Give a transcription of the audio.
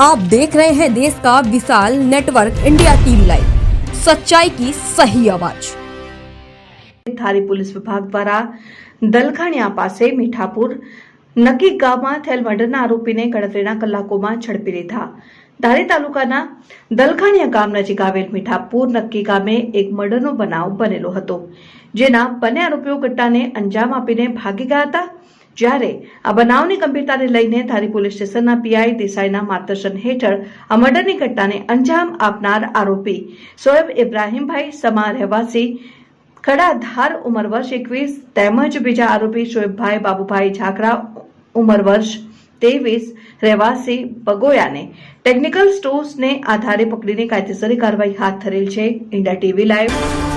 आप देख रहे हैं देश का विशाल नेटवर्क इंडिया टीवी लाइव सच्चाई की सही आवाज ધારી પોલીસ વિભાગ દ્વારા દલખાણિયા પાસે મીઠાપુર નકી ગામમાં થયેલ મર્ડરના આરોપીને ગણતરીના કલાકોમાં ઝડપી લીધા ધારી તાલુકાના દલખાણિયા ગામ નજીક આવેલ મીઠાપુર નક્કી ગામે એક મર્ડરનો બનાવ બનેલો હતો જેના બંને આરોપીઓ ઘટનાને અંજામ આપીને ભાગી ગયા હતા જ્યારે આ બનાવની ગંભીરતાને લઈને ધારી પોલીસ સ્ટેશનના પીઆઈ દેસાઈના માર્ગદર્શન હેઠળ આ મર્ડરની ઘટનાને અંજામ આપનાર આરોપી સોએબ ઇબ્રાહીમભાઈ સમા રહેવાસી ખડાધાર ઉંમર વર્ષ એકવીસ, તેમજ બીજા આરોપી શોએબભાઈ બાબુભાઈ ઝાકરા ઉંમર વર્ષ ત્રેવીસ રહેવાસી બગોયાને ટેકનિકલ સ્ટોર્સને આધારે પકડીને કાયદેસરી કાર્યવાહી હાથ ધરેલ છે. India TV live